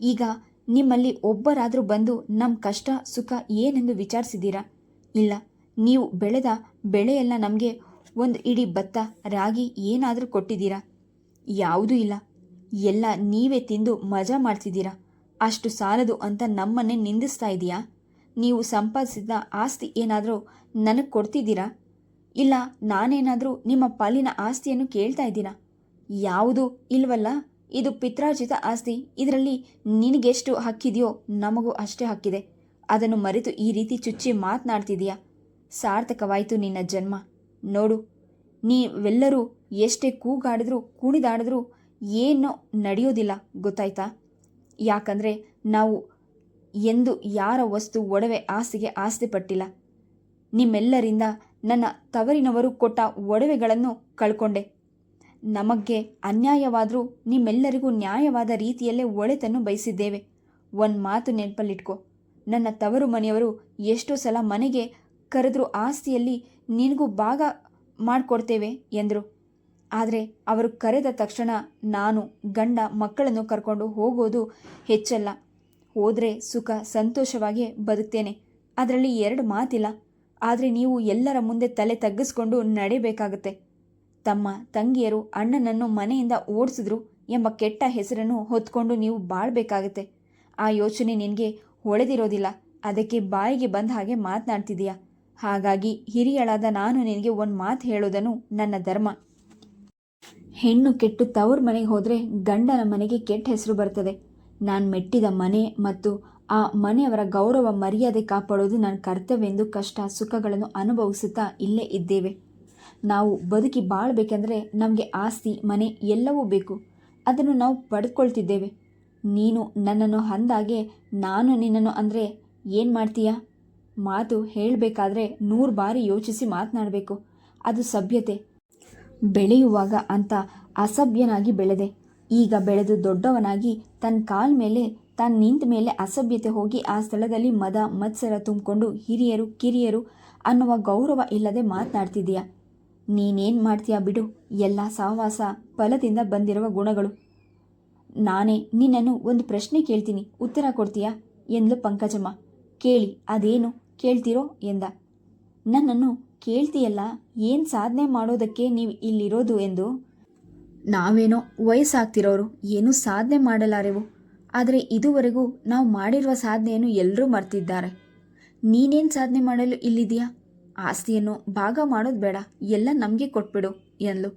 [SPEAKER 1] ಈಗ ನಿಮ್ಮಲ್ಲಿ ಒಬ್ಬರಾದರೂ ಬಂದು ನಮ್ಮ ಕಷ್ಟ, ಸುಖ ಏನೆಂದು ವಿಚಾರಿಸಿದ್ದೀರಾ? ಇಲ್ಲ, ನೀವು ಬೆಳೆದ ಬೆಳೆಯೆಲ್ಲ ನಮಗೆ ಒಂದು ಇಡೀ ಭತ್ತ, ರಾಗಿ ಏನಾದರೂ ಕೊಟ್ಟಿದ್ದೀರಾ? ಯಾವುದೂ ಇಲ್ಲ. ಎಲ್ಲ ನೀವೇ ತಿಂದು ಮಜಾ ಮಾಡ್ತಿದ್ದೀರಾ? ಅಷ್ಟು ಸಾಲದು ಅಂತ ನಮ್ಮನ್ನೇ ನಿಂದಿಸ್ತಾ ಇದೆಯಾ? ನೀವು ಸಂಪಾದಿಸಿದ ಆಸ್ತಿ ಏನಾದರೂ ನನಗೆ ಕೊಡ್ತಿದ್ದೀರಾ? ಇಲ್ಲ, ನಾನೇನಾದರೂ ನಿಮ್ಮ ಪಾಲಿನ ಆಸ್ತಿಯನ್ನು ಕೇಳ್ತಾ ಇದ್ದೀನಾ? ಯಾವುದು ಇಲ್ವಲ್ಲ, ಇದು ಪಿತ್ರಾರ್ಜಿತ ಆಸ್ತಿ. ಇದರಲ್ಲಿ ನಿನಗೆಷ್ಟು ಹಕ್ಕಿದೆಯೋ ನಮಗೂ ಅಷ್ಟೇ ಹಕ್ಕಿದೆ. ಅದನ್ನು ಮರೆತು ಈ ರೀತಿ ಚುಚ್ಚಿ ಮಾತನಾಡ್ತಿದೀಯಾ ಸಾರ್ಥಕವಾಯಿತು ನಿನ್ನ ಜನ್ಮ. ನೋಡು, ನೀವೆಲ್ಲರೂ ಎಷ್ಟೇ ಕೂಗಾಡಿದ್ರೂ ಕುಣಿದಾಡಿದ್ರೂ ಏನೋ ನಡೆಯೋದಿಲ್ಲ, ಗೊತ್ತಾಯ್ತಾ? ಯಾಕಂದರೆ ನಾವು ಎಂದು ಯಾರ ವಸ್ತು ಒಡವೆ ಆಸೆಗೆ ಆಸ್ತಿಪಟ್ಟಿಲ್ಲ. ನಿಮ್ಮೆಲ್ಲರಿಂದ ನನ್ನ ತವರಿನವರು ಕೊಟ್ಟ ಒಡವೆಗಳನ್ನು ಕಳ್ಕೊಂಡೆ. ನಮಗೆ ಅನ್ಯಾಯವಾದರೂ ನಿಮ್ಮೆಲ್ಲರಿಗೂ ನ್ಯಾಯವಾದ ರೀತಿಯಲ್ಲೇ ಒಳೆತನ್ನು ಬಯಸಿದ್ದೇವೆ. ಒಂದು ಮಾತು ನೆನಪಲ್ಲಿಟ್ಕೋ. ನನ್ನ ತವರು ಮನೆಯವರು ಎಷ್ಟೋ ಸಲ ಮನೆಗೆ ಕರೆದ್ರು ಆಸ್ತಿಯಲ್ಲಿ ನಿನಗೂ ಭಾಗ ಮಾಡಿಕೊಡ್ತೇವೆ ಎಂದರು. ಆದರೆ ಅವರು ಕರೆದ ತಕ್ಷಣ ನಾನು ಗಂಡ ಮಕ್ಕಳನ್ನು ಕರ್ಕೊಂಡು ಹೋಗೋದು ಹೆಚ್ಚಲ್ಲ. ಹೋದರೆ ಸುಖ ಸಂತೋಷವಾಗಿ ಬದುಕ್ತೇನೆ. ಅದರಲ್ಲಿ ಎರಡು ಮಾತಿಲ್ಲ. ಆದರೆ ನೀವು ಎಲ್ಲರ ಮುಂದೆ ತಲೆ ತಗ್ಗಿಸ್ಕೊಂಡು ನಡೆಯಬೇಕಾಗುತ್ತೆ ತಮ್ಮ ತಂಗಿಯರು ಅಣ್ಣನನ್ನು ಮನೆಯಿಂದ ಓಡಿಸಿದ್ರು ಎಂಬ ಕೆಟ್ಟ ಹೆಸರನ್ನು ಹೊತ್ಕೊಂಡು ನೀವು ಬಾಳ್ಬೇಕಾಗತ್ತೆ. ಆ ಯೋಚನೆ ನಿನಗೆ ಹೊಳೆದಿರೋದಿಲ್ಲ. ಅದಕ್ಕೆ ಬಾಯಿಗೆ ಬಂದ ಹಾಗೆ ಮಾತನಾಡ್ತಿದೀಯ ಹಾಗಾಗಿ ಹಿರಿಯಳಾದ ನಾನು ನಿನಗೆ ಒಂದು ಮಾತು ಹೇಳೋದನ್ನು ನನ್ನ ಧರ್ಮ. ಹೆಣ್ಣು ಕೆಟ್ಟು ತವ್ರ ಮನೆಗೆ ಹೋದರೆ ಗಂಡನ ಮನೆಗೆ ಕೆಟ್ಟ ಹೆಸರು ಬರ್ತದೆ. ನಾನು ಮೆಟ್ಟಿದ ಮನೆ ಮತ್ತು ಆ ಮನೆಯವರ ಗೌರವ, ಮರ್ಯಾದೆ ಕಾಪಾಡೋದು ನನ್ನ ಕರ್ತವ್ಯವೆಂದು ಕಷ್ಟ ಸುಖಗಳನ್ನು ಅನುಭವಿಸುತ್ತಾ ಇಲ್ಲೇ ಇದ್ದೇವೆ. ನಾವು ಬದುಕಿ ಬಾಳ್ಬೇಕೆಂದರೆ ನಮಗೆ ಆಸ್ತಿ, ಮನೆ ಎಲ್ಲವೂ ಬೇಕು. ಅದನ್ನು ನಾವು ಪಡೆದುಕೊಳ್ತಿದ್ದೇವೆ ನೀನು ನನ್ನನ್ನು ಅಂದಾಗೆ, ನಾನು ನಿನ್ನನ್ನು ಅಂದರೆ ಏನು ಮಾಡ್ತೀಯಾ? ಮಾತು ಹೇಳಬೇಕಾದ್ರೆ ನೂರು ಬಾರಿ ಯೋಚಿಸಿ ಮಾತನಾಡಬೇಕು. ಅದು ಸಭ್ಯತೆ. ಬೆಳೆಯುವಾಗ ಅಂತ ಅಸಭ್ಯನಾಗಿ ಬೆಳೆದೆ. ಈಗ ಬೆಳೆದು ದೊಡ್ಡವನಾಗಿ ತನ್ನ ಕಾಲ್ ಮೇಲೆ, ತಾನು ನಿಂತ ಮೇಲೆ ಅಸಭ್ಯತೆ ಹೋಗಿ ಆ ಸ್ಥಳದಲ್ಲಿ ಮದ, ಮತ್ಸರ ತುಂಬಿಕೊಂಡು ಹಿರಿಯರು, ಕಿರಿಯರು ಅನ್ನುವ ಗೌರವ ಇಲ್ಲದೆ ಮಾತನಾಡ್ತಿದ್ದೀಯ. ನೀನೇನು ಮಾಡ್ತೀಯಾ ಬಿಡು, ಎಲ್ಲ ಸಹವಾಸ ಫಲದಿಂದ ಬಂದಿರುವ ಗುಣಗಳು. ನಾನೇ ನಿನ್ನನ್ನು ಒಂದು ಪ್ರಶ್ನೆ ಕೇಳ್ತೀನಿ, ಉತ್ತರ ಕೊಡ್ತೀಯಾ? ಎಂದ್ಲು ಪಂಕಜಮ್ಮ. ಕೇಳಿ, ಅದೇನು ಕೇಳ್ತೀರೋ ಎಂದ. ನನ್ನನ್ನು ಕೇಳ್ತೀಯಲ್ಲ, ಏನು ಸಾಧನೆ ಮಾಡೋದಕ್ಕೆ ನೀವು ಇಲ್ಲಿರೋದು ಎಂದು ನಾವೇನೋ ವಯಸ್ಸಾಗ್ತಿರೋರು ಏನೂ ಸಾಧನೆ ಮಾಡಲಾರೆವು. ಆದರೆ ಇದುವರೆಗೂ ನಾವು ಮಾಡಿರುವ ಸಾಧನೆಯನ್ನು ಎಲ್ಲರೂ ಮರ್ತಿದ್ದಾರೆ. ನೀನೇನು ಸಾಧನೆ ಮಾಡಲು ಇಲ್ಲಿದೆಯಾ ಆಸ್ತಿಯನ್ನು ಭಾಗ ಮಾಡೋದು ಬೇಡ, ಎಲ್ಲ ನಮಗೆ ಕೊಟ್ಬಿಡು ಎಂದ್ಲು.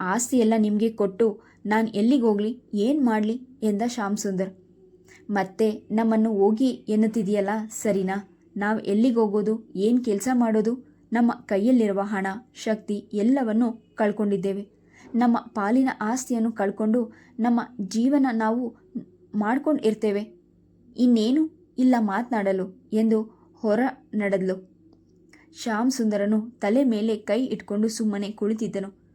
[SPEAKER 1] ಆಸ್ತಿ ಎಲ್ಲ ನಿಮಗೆ ಕೊಟ್ಟು ನಾನು ಎಲ್ಲಿಗೆ ಹೋಗಲಿ, ಏನು ಮಾಡಲಿ ಎಂದ ಶ್ಯಾಮ್ ಸುಂದರ್ ಮತ್ತೆ ನಮ್ಮನ್ನು ಹೋಗಿ ಎನ್ನುತ್ತಿದೆಯಲ್ಲ ಸರಿನಾ, ನಾವು ಎಲ್ಲಿಗೆ ಹೋಗೋದು, ಏನು ಕೆಲಸ ಮಾಡೋದು, ನಮ್ಮ ಕೈಯಲ್ಲಿರುವ ಹಣ, ಶಕ್ತಿ ಎಲ್ಲವನ್ನು ಕಳ್ಕೊಂಡಿದ್ದೇವೆ. ನಮ್ಮ ಪಾಲಿನ ಆಸ್ತಿಯನ್ನು ಕಳ್ಕೊಂಡು ನಮ್ಮ ಜೀವನ ನಾವು ಮಾಡ್ಕೊಂಡು ಇರ್ತೇವೆ. ಇನ್ನೇನು ಇಲ್ಲ ಮಾತನಾಡಲು ಎಂದು ಹೊರ ನಡೆದ್ಲು. ಶ್ಯಾಮ್ ಸುಂದರನು ತಲೆ ಮೇಲೆ ಕೈ ಇಟ್ಕೊಂಡು ಸುಮ್ಮನೆ ಕುಳಿತಿದ್ದನು.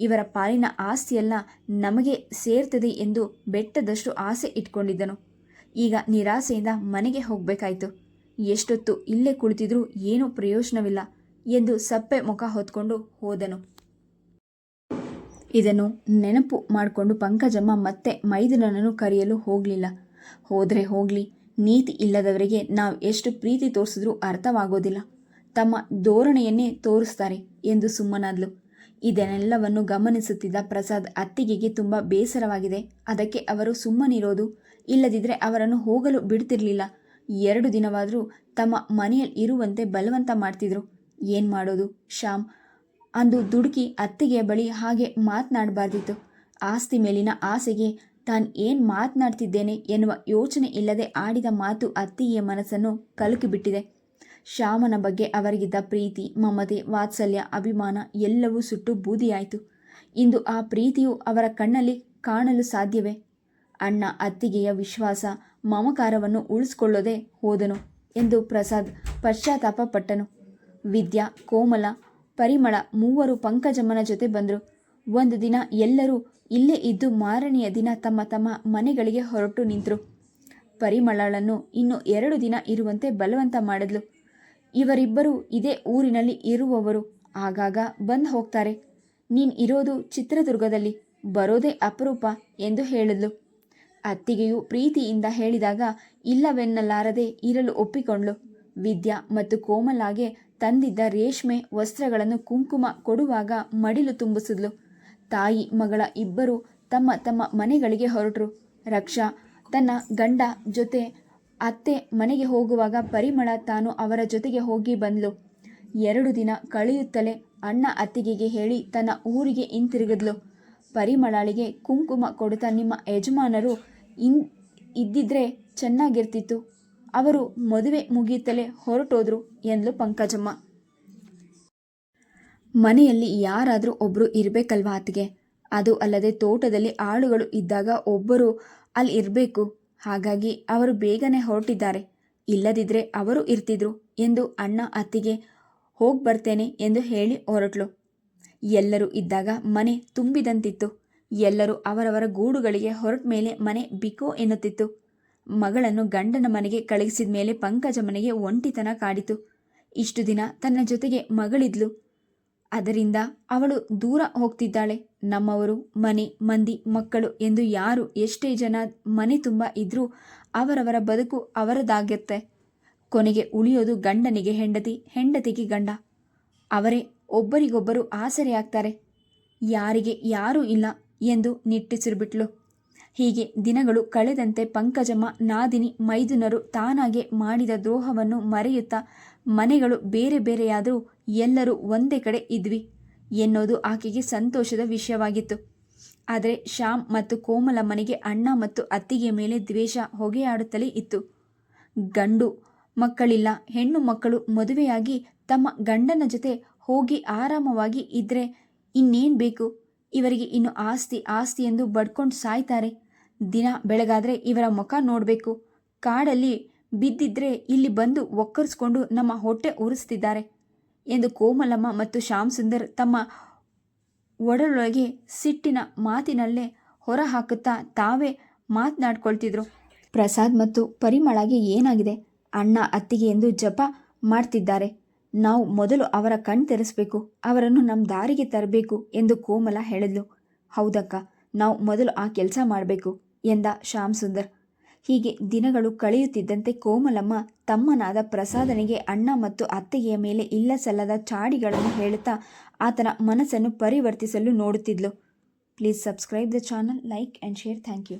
[SPEAKER 1] ಇವರ ಪಾಲಿನ ಆಸ್ತಿಯೆಲ್ಲ ನಮಗೆ ಸೇರ್ತದೆ ಎಂದು ಬೆಟ್ಟದಷ್ಟು ಆಸೆ ಇಟ್ಕೊಂಡಿದ್ದನು. ಈಗ ನಿರಾಸೆಯಿಂದ ಮನೆಗೆ ಹೋಗಬೇಕಾಯಿತು. ಎಷ್ಟೊತ್ತು ಇಲ್ಲೇ ಕುಳಿತಿದ್ರೂ ಏನೂ ಪ್ರಯೋಜನವಿಲ್ಲ ಎಂದು ಸಪ್ಪೆ ಮುಖ ಹೊತ್ಕೊಂಡು ಹೋದನು. ಇದನ್ನು ನೆನಪು ಮಾಡಿಕೊಂಡು ಪಂಕಜಮ್ಮ ಮತ್ತೆ ಮೈದುನನನ್ನು ಕರೆಯಲು ಹೋಗಲಿಲ್ಲ. ಹೋದರೆ ಹೋಗಲಿ, ನೀತಿ ಇಲ್ಲದವರಿಗೆ ನಾವು ಎಷ್ಟು ಪ್ರೀತಿ ತೋರಿಸಿದ್ರೂ ಅರ್ಥವಾಗೋದಿಲ್ಲ. ತಮ್ಮ ಧೋರಣೆಯನ್ನೇ ತೋರಿಸ್ತಾರೆ ಎಂದು ಸುಮ್ಮನಾದ್ಲು. ಇದನ್ನೆಲ್ಲವನ್ನು ಗಮನಿಸುತ್ತಿದ್ದ ಪ್ರಸಾದ್ ಅತ್ತಿಗೆಗೆ ತುಂಬ ಬೇಸರವಾಗಿದೆ. ಅದಕ್ಕೆ ಅವರು ಸುಮ್ಮನಿರೋದು ಇಲ್ಲದಿದ್ದರೆ ಅವರನ್ನು ಹೋಗಲು ಬಿಡ್ತಿರ್ಲಿಲ್ಲ. ಎರಡು ದಿನವಾದರೂ ತಮ್ಮ ಮನೆಯಲ್ಲಿ ಇರುವಂತೆ ಬಲವಂತ ಮಾಡ್ತಿದ್ರು. ಏನು ಮಾಡೋದು? ಶ್ಯಾಮ್ ಅಂದು ದುಡುಕಿ ಅತ್ತಿಗೆ ಬಳಿ ಹಾಗೆ ಮಾತನಾಡಬಾರ್ದಿತ್ತು. ಆಸ್ತಿ ಮೇಲಿನ ಆಸೆಗೆ ತಾನು ಏನು ಮಾತನಾಡ್ತಿದ್ದೇನೆ ಎನ್ನುವ ಯೋಚನೆ ಇಲ್ಲದೆ ಆಡಿದ ಮಾತು ಅತ್ತಿಗೆಯ ಮನಸ್ಸನ್ನು ಕಲಕಿಬಿಟ್ಟಿದೆ. ಶ್ಯಾಮನ ಬಗ್ಗೆ ಅವರಿಗಿದ್ದ ಪ್ರೀತಿ, ಮಮತೆ, ವಾತ್ಸಲ್ಯ, ಅಭಿಮಾನ ಎಲ್ಲವೂ ಸುಟ್ಟು ಬೂದಿಯಾಯಿತು. ಇಂದು ಆ ಪ್ರೀತಿಯು ಅವರ ಕಣ್ಣಲ್ಲಿ ಕಾಣಲು ಸಾಧ್ಯವೇ? ಅಣ್ಣ ಅತ್ತಿಗೆಯ ವಿಶ್ವಾಸ, ಮಮಕಾರವನ್ನು ಉಳಿಸ್ಕೊಳ್ಳೋದೇ ಹೋದನು ಎಂದು ಪ್ರಸಾದ್ ಪಶ್ಚಾತ್ತಾಪ ಪಟ್ಟನು ವಿದ್ಯಾ, ಕೋಮಲ ಪರಿಮಳ ಮೂವರು ಪಂಕಜಮ್ಮನ ಜೊತೆ ಬಂದರು. ಒಂದು ದಿನ ಎಲ್ಲರೂ ಇಲ್ಲೇ ಇದ್ದು ಮಾರನೆಯ ದಿನ ತಮ್ಮ ತಮ್ಮ ಮನೆಗಳಿಗೆ ಹೊರಟು ನಿಂತರು. ಪರಿಮಳಳನ್ನು ಇನ್ನು ಎರಡು ದಿನ ಇರುವಂತೆ ಬಲವಂತ ಮಾಡಿದ್ಲು. ಇವರಿಬ್ಬರು ಇದೇ ಊರಿನಲ್ಲಿ ಇರುವವರು. ಆಗಾಗ ಬಂದು ಹೋಗ್ತಾರೆ. ನೀನು ಇರೋದು ಚಿತ್ರದುರ್ಗದಲ್ಲಿ. ಬರೋದೇ ಅಪರೂಪ ಎಂದು ಹೇಳಿದ್ಲು. ಅತ್ತಿಗೆಯು ಪ್ರೀತಿಯಿಂದ ಹೇಳಿದಾಗ ಇಲ್ಲವೆನ್ನಲಾರದೆ ಇರಲು ಒಪ್ಪಿಕೊಂಡ್ಳು. ವಿದ್ಯಾ ಮತ್ತು ಕೋಮಲಾಗೆ ತಂದಿದ್ದ ರೇಷ್ಮೆ ವಸ್ತ್ರಗಳನ್ನು ಕುಂಕುಮ ಕೊಡುವಾಗ ಮಡಿಲು ತುಂಬಿಸಿದ್ಲು. ತಾಯಿ, ಮಗಳ ಇಬ್ಬರು ತಮ್ಮ ತಮ್ಮ ಮನೆಗಳಿಗೆ ಹೊರಟರು. ರಕ್ಷಾ, ತನ್ನ ಗಂಡ ಜೊತೆ ಅತ್ತೆ ಮನೆಗೆ ಹೋಗುವಾಗ ಪರಿಮಳ ತಾನು ಅವರ ಜೊತೆಗೆ ಹೋಗಿ ಬಂದ್ಲು. ಎರಡು ದಿನ ಕಳೆಯುತ್ತಲೇ ಅಣ್ಣ ಅತ್ತಿಗೆಗೆ ಹೇಳಿ ತನ್ನ ಊರಿಗೆ ಹಿಂತಿರುಗಿದ್ಲು. ಪರಿಮಳಳಿಗೆ ಕುಂಕುಮ ಕೊಡುತ್ತಾ ನಿಮ್ಮ ಯಜಮಾನರು ಇನ್, ಇದ್ದಿದ್ರೆ ಚೆನ್ನಾಗಿರ್ತಿತ್ತು. ಅವರು ಮದುವೆ ಮುಗಿಯುತ್ತಲೇ ಹೊರಟೋದ್ರು ಎಂದ್ಲು ಪಂಕಜಮ್ಮ. ಮನೆಯಲ್ಲಿ ಯಾರಾದರೂ ಒಬ್ಬರು ಇರಬೇಕಲ್ವಾ ಆತಿಗೆ ಅದು ಅಲ್ಲದೆ ತೋಟದಲ್ಲಿ ಆಳುಗಳು ಇದ್ದಾಗ ಒಬ್ಬರು ಅಲ್ಲಿ ಇರಬೇಕು. ಹಾಗಾಗಿ ಅವರು ಬೇಗನೆ ಹೊರಟಿದ್ದಾರೆ. ಇಲ್ಲದಿದ್ದರೆ ಅವರು ಇರ್ತಿದ್ರು ಎಂದು ಅಣ್ಣ ಅತ್ತಿಗೆ ಹೋಗಿ ಬರ್ತೇನೆ ಎಂದು ಹೇಳಿ ಹೊರಟ್ಲು. ಎಲ್ಲರೂ ಇದ್ದಾಗ ಮನೆ ತುಂಬಿದಂತಿತ್ತು. ಎಲ್ಲರೂ ಅವರವರ ಗೂಡುಗಳಿಗೆ ಹೊರಟ ಮೇಲೆ ಮನೆ ಬಿಕೋ ಎನ್ನುತ್ತಿತ್ತು. ಮಗಳನ್ನು ಗಂಡನ ಮನೆಗೆ ಕಳುಹಿಸಿದ ಮೇಲೆ ಪಂಕಜ ಮನೆಗೆ ಒಂಟಿತನ ಕಾಡಿತು. ಇಷ್ಟು ದಿನ ತನ್ನ ಜೊತೆಗೆ ಮಗಳಿದ್ಲು. ಅದರಿಂದ ಅವಳು ದೂರ ಹೋಗ್ತಿದ್ದಾಳೆ. ನಮ್ಮವರು, ಮನೆ, ಮಂದಿ, ಮಕ್ಕಳು ಎಂದು ಯಾರು ಎಷ್ಟೇ ಜನ ಮನೆ ತುಂಬ ಇದ್ರೂ ಅವರವರ ಬದುಕು ಅವರದಾಗತ್ತೆ. ಕೊನೆಗೆ ಉಳಿಯೋದು ಗಂಡನಿಗೆ ಹೆಂಡತಿ, ಹೆಂಡತಿಗೆ ಗಂಡ. ಅವರೇ ಒಬ್ಬರಿಗೊಬ್ಬರು ಆಸರೆಯಾಗ್ತಾರೆ ಯಾರಿಗೆ ಯಾರೂ ಇಲ್ಲ ಎಂದು ನಿಟ್ಟಿಸಿರ್ಬಿಟ್ಲು ಹೀಗೆ ದಿನಗಳು ಕಳೆದಂತೆ ಪಂಕಜಮ್ಮ, ನಾದಿನಿ, ಮೈದುನರು ತಾನಾಗೆ ಮಾಡಿದ ದ್ರೋಹವನ್ನು ಮರೆಯುತ್ತಾ ಮನೆಗಳು ಬೇರೆ ಬೇರೆಯಾದರೂ ಎಲ್ಲರೂ ಒಂದೇ ಕಡೆ ಇದ್ವಿ ಎನ್ನೋದು ಆಕೆಗೆ ಸಂತೋಷದ ವಿಷಯವಾಗಿತ್ತು. ಆದರೆ ಶ್ಯಾಮ್ ಮತ್ತು ಕೋಮಲ ಮನೆಗೆ ಅಣ್ಣ ಮತ್ತು ಅತ್ತಿಗೆ ಮೇಲೆ ದ್ವೇಷ ಹೊಗೆಯಾಡುತ್ತಲೇ ಇತ್ತು. ಗಂಡು ಮಕ್ಕಳಿಲ್ಲ, ಹೆಣ್ಣು ಮಕ್ಕಳು ಮದುವೆಯಾಗಿ ತಮ್ಮ ಗಂಡನ ಜೊತೆ ಹೋಗಿ ಆರಾಮವಾಗಿ ಇದ್ರೆ ಇನ್ನೇನು ಬೇಕು? ಇವರಿಗೆ ಇನ್ನು ಆಸ್ತಿ ಆಸ್ತಿ ಎಂದು ಬಡ್ಕೊಂಡು ಸಾಯ್ತಾರೆ. ದಿನ ಬೆಳಗಾದ್ರೆ ಇವರ ಮುಖ ನೋಡಬೇಕು. ಕಾಡಲ್ಲಿ ಬಿದ್ದಿದ್ರೆ ಇಲ್ಲಿ ಬಂದು ಒಕ್ಕರಿಸ್ಕೊಂಡು ನಮ್ಮ ಹೊಟ್ಟೆ ಉರಿಸ್ತಿದ್ದಾರೆ ಎಂದು ಕೋಮಲಮ್ಮ ಮತ್ತು ಶ್ಯಾಮ್ ಸುಂದರ್ ತಮ್ಮ ಒಡಲೊಳಗೆ ಸಿಟ್ಟಿನ ಮಾತಿನಲ್ಲೇ ಹೊರ ಹಾಕುತ್ತಾ ತಾವೇ ಮಾತನಾಡ್ಕೊಳ್ತಿದ್ರು. ಪ್ರಸಾದ್ ಮತ್ತು ಪರಿಮಳಗೆ ಏನಾಗಿದೆ? ಅಣ್ಣ ಅತ್ತಿಗೆ ಎಂದು ಜಪ ಮಾಡ್ತಿದ್ದಾರೆ. ನಾವು ಮೊದಲು ಅವರ ಕಣ್ ತೆರೆಸಬೇಕು, ಅವರನ್ನು ನಮ್ಮ ದಾರಿಗೆ ತರಬೇಕು ಎಂದು ಕೋಮಲ ಹೇಳಿದ್ಲು. ಹೌದಕ್ಕ, ನಾವು ಮೊದಲು ಆ ಕೆಲಸ ಮಾಡಬೇಕು ಎಂದ ಶ್ಯಾಮ್ ಸುಂದರ್. ಹೀಗೆ ದಿನಗಳು ಕಳೆಯುತ್ತಿದ್ದಂತೆ ಕೋಮಲಮ್ಮ ತಮ್ಮನಾದ ಪ್ರಸಾದನಿಗೆ ಅಣ್ಣ ಮತ್ತು ಅತ್ತೆಯ ಮೇಲೆ ಇಲ್ಲ ಸಲ್ಲದ ಚಾಡಿಗಳನ್ನು ಹೇಳುತ್ತಾ ಆತನ ಮನಸ್ಸನ್ನು ಪರಿವರ್ತಿಸಲು ನೋಡುತ್ತಿದ್ಲು. Please subscribe the channel, like and share thank you.